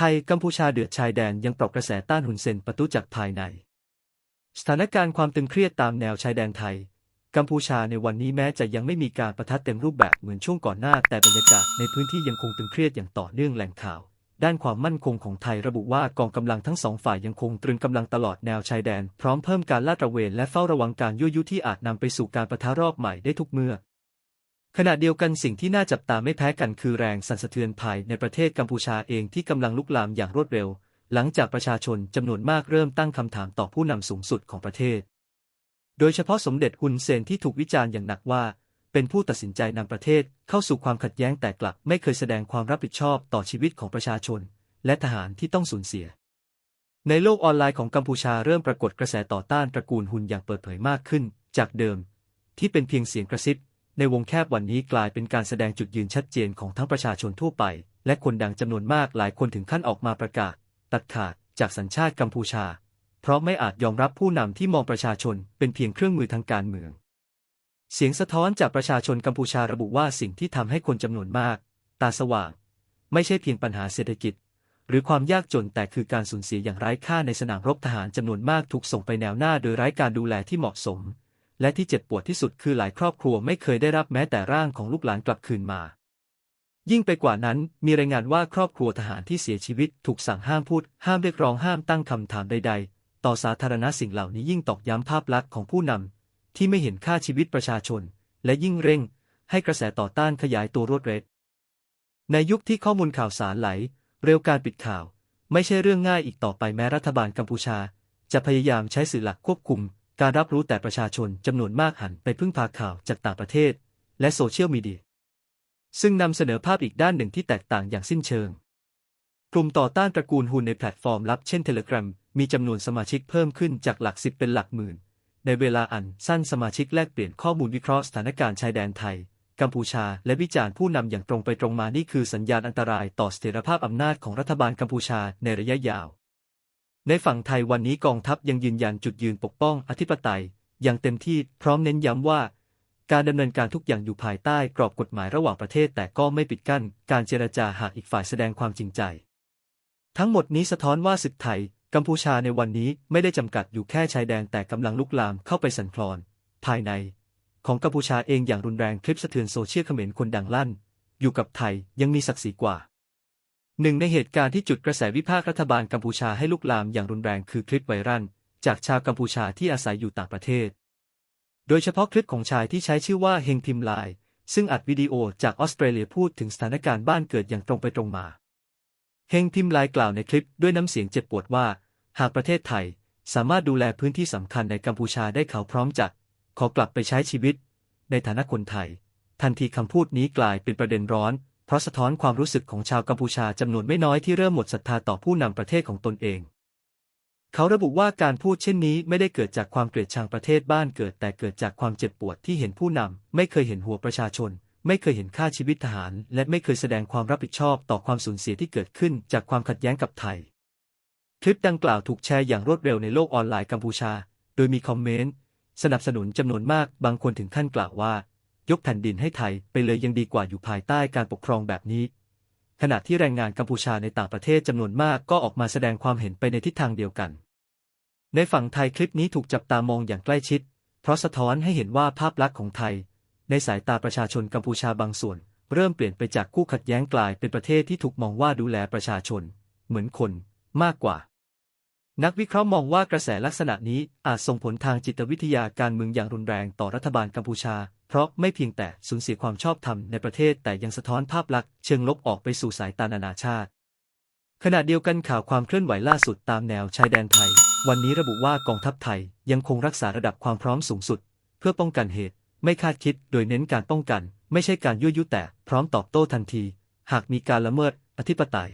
ไทยกัมพูชาเดือดชายแดนยังปลอบกระแสต้านหุนเซนประตุจากภายใน สถานการณ์ความตึงเครียดตามแนวชายแดนไทย กัมพูชาในวันนี้แม้จะยังไม่มีการประทัดเต็มรูปแบบเหมือนช่วงก่อนหน้า แต่บรรยากาศในพื้นที่ยังคงตึงเครียดอย่างต่อเนื่องแหล่งข่าว ด้านความมั่นคงของไทยระบุว่ากองกำลังทั้งสองฝ่ายยังคงตรึงกำลังตลอดแนวชายแดน พร้อมเพิ่มการลาดตระเวนและเฝ้าระวังการยั่วยุที่อาจนำไปสู่การประทะรอบใหม่ได้ทุกเมื่อ ขณะเดียวกันสิ่งที่น่าจับตาไม่แพ้กันคือแรงสั่นสะเทือนภายในประเทศกัมพูชาเองที่กำลังลุกลามอย่างรวดเร็ว หลังจากประชาชนจำนวนมากเริ่มตั้งคำถามต่อผู้นำสูงสุดของประเทศ โดยเฉพาะสมเด็จฮุนเซนที่ถูกวิจารณ์อย่างหนักว่า เป็นผู้ตัดสินใจนำประเทศเข้าสู่ความขัดแย้งแต่กลับไม่เคยแสดงความรับผิดชอบต่อชีวิตของประชาชน และทหารที่ต้องสูญเสีย ในโลกออนไลน์ของกัมพูชาเริ่มปรากฏกระแสต่อต้านตระกูลฮุนอย่างเปิดเผยมากขึ้น จากเดิม ที่เป็นเพียงเสียงกระซิบ ในวงแคบวันนี้กลายเป็นการแสดงจุดยืนชัดเจนของทั้งประชาชนทั่วไป และคนดังจำนวนมากหลายคนถึงขั้นออกมาประกาศ ตัดขาดจากสัญชาติกัมพูชา เพราะไม่อาจยอมรับผู้นำที่มองประชาชนเป็นเพียงเครื่องมือทางการเมือง เสียงสะท้อนจากประชาชนกัมพูชาระบุว่าสิ่งที่ทำให้คนจำนวนมาก ตาสว่าง ไม่ใช่เพียงปัญหาเศรษฐกิจ หรือความยากจนแต่คือการสูญเสียอย่างไร้ค่าในสนามรบทหารจำนวนมากถูกส่งไปแนวหน้าโดยไร้การดูแลที่เหมาะสม และที่เจ็บปวดที่สุดคือหลายครอบครัวไม่เคยได้รับแม้แต่ร่างของลูกหลานกลับคืนมา ยิ่งไปกว่านั้นมีรายงานว่าครอบครัวทหารที่เสียชีวิต ถูกสั่งห้ามพูด ห้ามเรียกร้องห้ามตั้งคำถามใด ๆ ต่อสาธารณะสิ่งเหล่านี้ยิ่งตอกย้ำภาพลักษณ์ของผู้นำที่ไม่เห็นค่าชีวิตประชาชน และยิ่งเร่ง ให้กระแสต่อต้านขยายตัวรวดเร็วในยุคที่ข้อมูลข่าวสารไหล เร็วการปิดข่าว ไม่ใช่เรื่องง่ายอีกต่อไปแม้รัฐบาลกัมพูชา จะพยายามใช้สื่อหลักควบคุม การรับรู้แต่ประชาชนจำนวนมากหันไปพึ่งพาข่าวจากต่างประเทศ และโซเชียลมีเดีย ซึ่งนำเสนอภาพอีกด้านหนึ่งที่แตกต่างอย่างสิ้นเชิง กลุ่มต่อต้านตระกูลฮุนในแพลตฟอร์มลับเช่น Telegram มีจำนวนสมาชิกเพิ่มขึ้นจากหลักสิบเป็นหลักหมื่น ในเวลาอันสั้นสมาชิกแลกเปลี่ยนข้อมูลวิเคราะห์สถานการณ์ชายแดนไทย กัมพูชา และวิจารณ์ผู้นำอย่างตรงไปตรงมานี่คือสัญญาณอันตรายต่อเสถียรภาพอำนาจของรัฐบาลกัมพูชาในระยะยาว ในฝั่งไทยวันนี้กองทัพยังยืนยันจุดยืนปกป้องอธิปไตย อย่างเต็มที่พร้อมเน้นย้ำว่า การดำเนินการทุกอย่างอยู่ภายใต้กรอบกฎหมายระหว่างประเทศแต่ก็ไม่ปิดกั้น การเจรจาหากอีกฝ่ายแสดงความจริงใจ ทั้งหมดนี้สะท้อนว่าศึกไทย กัมพูชาในวันนี้ไม่ได้จำกัดอยู่แค่ชายแดนแต่กำลังลุกลามเข้าไปสั่นคลอน ภายใน ของกัมพูชาเองอย่างรุนแรงคลิปสะเทือนโซเชียลเขมรคนดังลั่น อยู่กับไทยยังมีศักดิ์ศรีกว่า หนึ่งในเหตุการณ์ที่จุดกระแสวิพากษ์รัฐบาลกัมพูชาให้ลุกลามอย่างรุนแรงคือคลิปไวรัลจากชาวกัมพูชาที่อาศัยอยู่ต่างประเทศ โดยเฉพาะคลิปของชายที่ใช้ชื่อว่าเฮงพิมไลซึ่งอัดวิดีโอจากออสเตรเลียพูดถึงสถานการณ์บ้านเกิดอย่างตรงไปตรงมา เฮงพิมไลกล่าวในคลิปด้วยน้ำเสียงเจ็บปวดว่า หากประเทศไทยสามารถดูแลพื้นที่สำคัญในกัมพูชาได้เขาพร้อมจัดขอกลับไปใช้ชีวิต ในฐานะคนไทย ทันทีคำพูดนี้กลายเป็นประเด็นร้อน เพราะสะท้อนความรู้สึกของชาวกัมพูชาจำนวนไม่น้อยที่เริ่มหมดศรัทธาต่อผู้นำประเทศของตนเอง เขาระบุว่าการพูดเช่นนี้ไม่ได้เกิดจากความเกลียดชังประเทศบ้านเกิด แต่เกิดจากความเจ็บปวดที่เห็นผู้นำไม่เคยเห็นหัวประชาชน ไม่เคยเห็นค่าชีวิตทหาร และไม่เคยแสดงความรับผิดชอบต่อความสูญเสียที่เกิดขึ้นจากความขัดแย้งกับไทย คลิปดังกล่าวถูกแชร์อย่างรวดเร็วในโลกออนไลน์กัมพูชา โดยมีคอมเมนต์สนับสนุนจำนวนมากบางคนถึงขั้นกล่าวว่า ยกแผ่นดินให้ไทยไปเลยยังดีกว่าอยู่ภายใต้การปกครองแบบนี้ ขณะที่แรงงานกัมพูชาในต่างประเทศจำนวนมากก็ออกมาแสดงความเห็นไปในทิศทางเดียวกัน ในฝั่งไทยคลิปนี้ถูกจับตามองอย่างใกล้ชิด เพราะสะท้อนให้เห็นว่าภาพลักษณ์ของไทย ในสายตาประชาชนกัมพูชาบางส่วน เริ่มเปลี่ยนไปจากคู่ขัดแย้งกลายเป็นประเทศที่ถูกมองว่าดูแลประชาชน เหมือนคนมากกว่า นักวิเคราะห์มองว่ากระแสลักษณะนี้อาจส่งผลทางจิตวิทยาการเมืองอย่างรุนแรงต่อรัฐบาลกัมพูชา เพราะไม่เพียงแต่สูญเสียความชอบธรรมในประเทศแต่ยังสะท้อนภาพลักษณ์เชิงลบออกไปสู่สายตานานาชาติ ขณะเดียวกันข่าวความเคลื่อนไหวล่าสุดตามแนวชายแดนไทย วันนี้ระบุว่ากองทัพไทยยังคงรักษาระดับความพร้อมสูงสุด เพื่อป้องกันเหตุ ไม่คาดคิดโดยเน้นการป้องกัน ไม่ใช่การยั่วยุแต่พร้อมตอบโต้ทันที หากมีการละเมิดอธิปไตย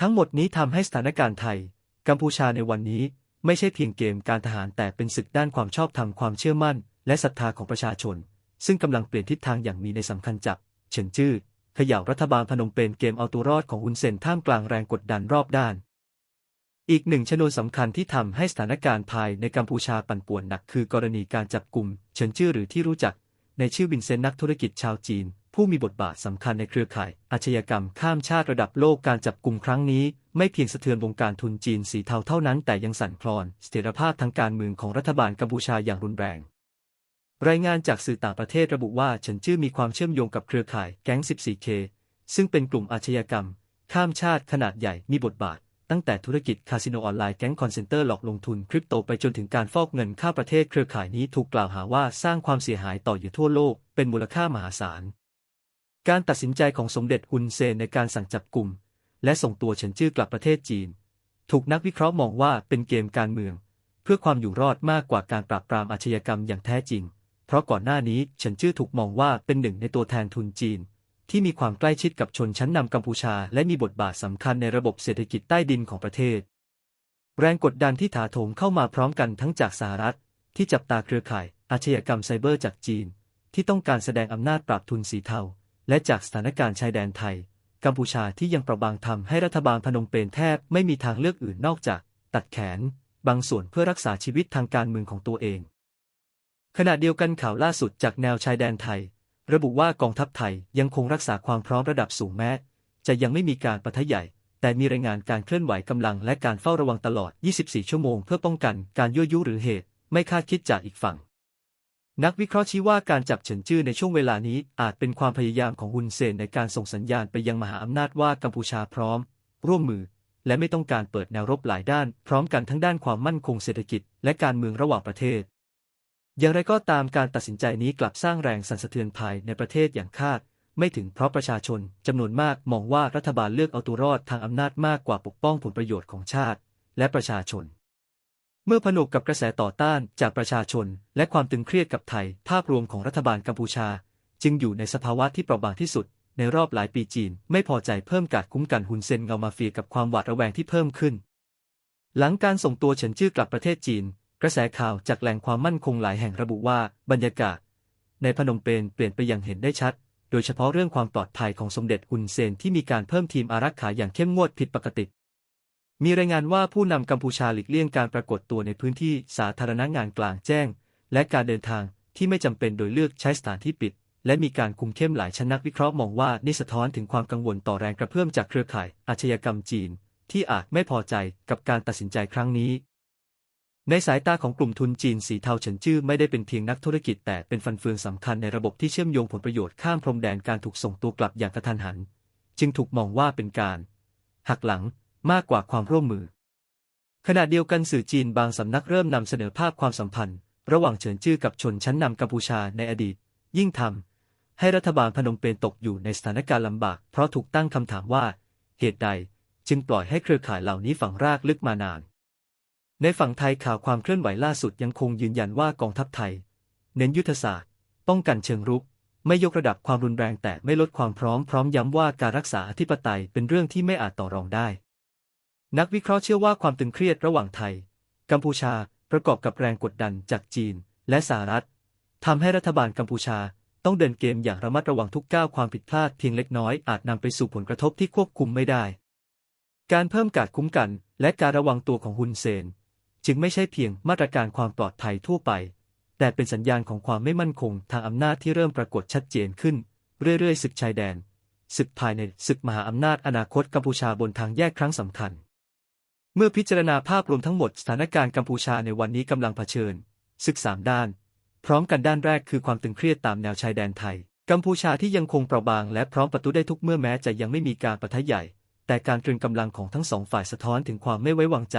ทั้งหมดนี้ทำให้สถานการณ์ไทย กัมพูชาในวันนี้ไม่ใช่เพียงเกมการทหารแต่เป็นศึกด้านความชอบธรรมความเชื่อมั่น และศรัทธาของประชาชน ซึ่งกำลังเปลี่ยนทิศทางอย่างมีในสำคัญจับเฉินจื้อเขย่ารัฐบาลพนมเปญเกมเอาตัวรอดของอุนเซนท่ามกลางแรงกดดันรอบด้าน อีกหนึ่งชนวนสำคัญที่ทำให้สถานการณ์ภายในกัมพูชาปั่นป่วนหนักคือกรณีการจับกลุ่มเฉินจื้อหรือที่รู้จักในชื่อวินเซนนักธุรกิจชาวจีน ผู้มีบทบาทสำคัญในเครือข่าย อาชญากรรมข้ามชาติระดับโลกการจับกลุ่มครั้งนี้ ไม่เพียงสะเทือนวงการทุนจีนสีเทาเท่านั้นแต่ยังสั่นคลอน เสถียรภาพทางการเมืองของรัฐบาลกัมพูชาอย่างรุนแรง รายงานจากสื่อต่างประเทศระบุว่าเฉินจื้อมีความเชื่อมโยงกับเครือข่ายแก๊ง 14K ซึ่งเป็นกลุ่มอาชญากรรม ข้ามชาติขนาดใหญ่มีบทบาทตั้งแต่ธุรกิจคาสิโนออนไลน์แก๊งคอนเซนเตอร์หลอกลงทุนคริปโตไปจนถึงการฟอกเงินข้าประเทศเครือข่ายนี้ถูกกล่าวหาว่าสร้างความเสียหายต่ออยู่ทั่วโลก เป็นมูลค่ามหาศาล การตัดสินใจของสมเด็จฮุนเซนในการสั่งจับกลุ่ม และส่งตัวเฉินจื้อกลับประเทศจีน ถูกนักวิเคราะห์มองว่าเป็นเกมการเมือง เพื่อความอยู่รอดมากกว่าการปราบปรามอาชญากรรมอย่างแท้จริง เพราะก่อนหน้านี้เฉินจื้อถูกมองว่าเป็นหนึ่งในตัวแทนทุนจีน ที่มีความใกล้ชิดกับชนชั้นนำกัมพูชา และมีบทบาทสำคัญในระบบเศรษฐกิจใต้ดินของประเทศ แรงกดดันที่ถาโถมเข้ามาพร้อมกันทั้งจากสหรัฐ ที่จับตาเครือข่ายอาชญากรรมไซเบอร์จากจีน ที่ต้องการแสดงอำนาจปราบทุนสีเทา และจากสถานการณ์ชายแดนไทย กัมพูชาที่ยังประบางทำให้รัฐบาลพนมเปญแทบไม่มีทางเลือกอื่นนอกจาก ตัดแขน บางส่วนเพื่อรักษาชีวิตทางการเมืองของตัวเอง ขณะเดียวกันข่าวล่าสุดจากแนวชายแดนไทย ระบุว่ากองทัพไทยยังคงรักษาความพร้อมระดับสูงแม้ จะยังไม่มีการปะทะใหญ่แต่มีรายงานการเคลื่อนไหวกำลังและการเฝ้าระวังตลอด 24 ชั่วโมงเพื่อป้องกันการยั่วยุหรือเหตุ ไม่คาดคิดจากอีกฝั่ง นักวิเคราะห์ชี้ว่าการจับเฉินจื้อในช่วงเวลานี้อาจเป็นความพยายามของฮุนเซนในการส่งสัญญาณไปยังมหาอำนาจว่ากัมพูชาพร้อม ร่วมมือ และไม่ต้องการเปิดแนวรบหลายด้าน พร้อมกันทั้งด้านความมั่นคงเศรษฐกิจ และการเมืองระหว่างประเทศ อย่างไรก็ตามการตัดสินใจนี้กลับสร้างแรงสั่นสะเทือนภายในประเทศอย่างคาด ไม่ถึงเพราะประชาชนจำนวนมากมองว่ารัฐบาลเลือกเอาตัวรอดทางอำนาจมากกว่าปกป้องผลประโยชน์ของชาติ และประชาชน เมื่อผนวกกับกระแสต่อต้านจากประชาชน และความตึงเครียดกับไทย ภาพรวมของรัฐบาลกัมพูชา จึงอยู่ในสภาวะที่เปราะบางที่สุด ในรอบหลายปีจีน ไม่พอใจเพิ่มการคุ้มกันฮุนเซนเงามาเฟียกับความหวาดระแวงที่เพิ่มขึ้น หลังการส่งตัวเฉินจื้อกลับประเทศจีน กระแสข่าวจากแหล่งความมั่นคงหลายแห่งระบุว่าบรรยากาศ ในพนมเปญเปลี่ยนไปอย่างเห็นได้ชัด โดยเฉพาะเรื่องความปลอดภัยของสมเด็จฮุนเซนที่มีการเพิ่มทีมอารักขาอย่างเข้มงวดผิดปกติ มีรายงานว่าผู้นำกัมพูชาหลีกเลี่ยงการปรากฏตัวในพื้นที่สาธารณงานกลางแจ้ง และการเดินทางที่ไม่จำเป็นโดยเลือกใช้สถานที่ปิด และมีการคุมเข้มหลายชั้นนักวิเคราะห์มองว่านี่สะท้อนถึงความกังวลต่อแรงกระเพื่อมจากเครือข่ายอาชญากรรมจีน ที่อาจไม่พอใจกับการตัดสินใจครั้งนี้ ในสายตาของกลุ่มทุนจีนสีเทาเฉินจื้อไม่ได้เป็นเพียงนักธุรกิจแต่เป็นฟันเฟืองสำคัญในระบบที่เชื่อมโยงผลประโยชน์ข้ามพรมแดนการถูกส่งตัวกลับอย่างกระทันหัน จึงถูกมองว่าเป็นการ หักหลัง มากกว่าความร่วมมือ ขณะเดียวกันสื่อจีนบางสำนักเริ่มนำเสนอภาพความสัมพันธ์ ระหว่างเฉินจื้อกับชนชั้นนำกัมพูชาในอดีต ยิ่งทำให้รัฐบาลพนมเปญตกอยู่ในสถานการณ์ลำบาก เพราะถูกตั้งคำถามว่า เหตุใดจึงปล่อยให้เครือข่ายเหล่านี้ฝังรากลึกมานาน ในฝั่งไทยข่าวความเคลื่อนไหวล่าสุดยังคงยืนยันว่ากองทัพไทย เน้นยุทธศาสตร์ ป้องกันเชิงรุก ไม่ยกระดับความรุนแรงแต่ไม่ลดความพร้อมพร้อมย้ำว่าการรักษาอธิปไตยเป็นเรื่องที่ไม่อาจต่อรองได้ นักวิเคราะห์เชื่อว่าความตึงเครียดระหว่างไทย กัมพูชาประกอบกับแรงกดดันจากจีนและสหรัฐทำให้รัฐบาลกัมพูชาต้องเดินเกมอย่างระมัดระวังทุกก้าวความผิดพลาดเพียงเล็กน้อยอาจนำไปสู่ผลกระทบที่ควบคุมไม่ได้ การเพิ่มการคุ้มกันและการระวังตัวของฮุนเซน จึงไม่ใช่เพียงมาตรการความปลอดภัยทั่วไป แต่เป็นสัญญาณของความไม่มั่นคงทางอำนาจที่เริ่มปรากฏชัดเจนขึ้น เรื่อยๆศึกชายแดนศึกภายในศึกมหาอำนาจอนาคตกัมพูชาบนทางแยกครั้งสำคัญ เมื่อพิจารณาภาพรวมทั้งหมดสถานการณ์กัมพูชาในวันนี้กำลังเผชิญ ศึกสามด้าน พร้อมกันด้านแรกคือความตึงเครียดตามแนวชายแดนไทย กัมพูชาที่ยังคงเปราะบางและพร้อมประตูได้ทุกเมื่อแม้จะยังไม่มีการประทะใหญ่ แต่การตรึงกำลังของทั้งสองฝ่ายสะท้อนถึงความไม่ไว้วางใจ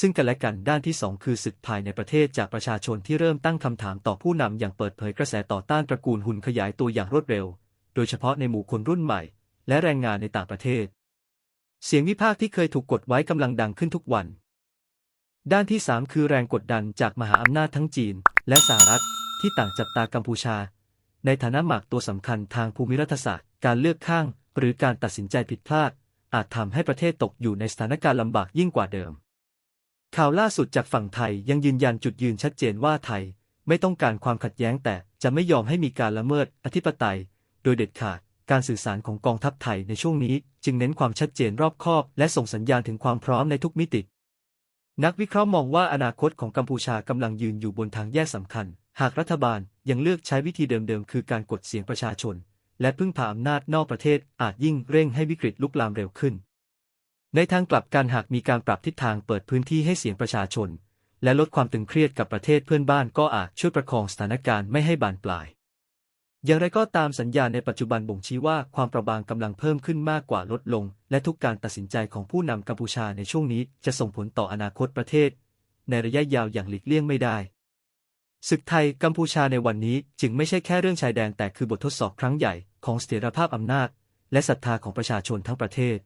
ซึ่งกันและกันด้านที่สองคือศึกภายในประเทศจากประชาชนที่เริ่มตั้งคำถามต่อผู้นำอย่างเปิดเผยกระแสต่อต้านตระกูลหุ่นขยายตัวอย่างรวดเร็ว โดยเฉพาะในหมู่คนรุ่นใหม่ และแรงงานในต่างประเทศ เสียงวิพากษ์ที่เคยถูกกดไว้กำลังดังขึ้นทุกวัน ด้านที่ 3 คือแรงกดดันจากมหาอำนาจทั้งจีน และสหรัฐที่ต่างจับตากัมพูชา ในฐานะหมากตัวสำคัญทางภูมิรัฐศาสตร์ การเลือกข้าง หรือการตัดสินใจผิดพลาด อาจทำให้ประเทศตกอยู่ในสถานการณ์ลำบากยิ่งกว่าเดิม ข่าวล่าสุดจากฝั่งไทยยังยืนยันจุดยืนชัดเจนว่าไทย ไม่ต้องการความขัดแย้งแต่จะไม่ยอมให้มีการละเมิดอธิปไตย โดยเด็ดขาด การสื่อสารของกองทัพไทยในช่วงนี้ จึงเน้นความชัดเจนรอบคอบ และส่งสัญญาณถึงความพร้อมในทุกมิติ นักวิเคราะห์มองว่าอนาคตของกัมพูชากำลังยืนอยู่บนทางแยกสำคัญ หากรัฐบาลยังเลือกใช้วิธีเดิมๆ คือการกดเสียงประชาชน และพึ่งพาอำนาจนอกประเทศอาจยิ่งเร่งให้วิกฤตลุกลามเร็วขึ้น ในทางกลับกันหากมีการปรับทิศทางเปิดพื้นที่ให้เสียงประชาชน และลดความตึงเครียดกับประเทศเพื่อนบ้านก็อาจช่วยประคองสถานการณ์ไม่ให้บานปลาย อย่างไรก็ตามสัญญาณในปัจจุบันบ่งชี้ว่าความประบางกำลังเพิ่มขึ้นมากกว่าลดลง และทุกการตัดสินใจของผู้นำกัมพูชาในช่วงนี้จะส่งผลต่ออนาคตประเทศ ในระยะยาวอย่างหลีกเลี่ยงไม่ได้ศึกไทยกัมพูชาในวันนี้จึงไม่ใช่แค่เรื่องชายแดนแต่คือบททดสอบครั้งใหญ่ของเสถียรภาพอำนาจ และศรัทธาของประชาชนทั้งประเทศ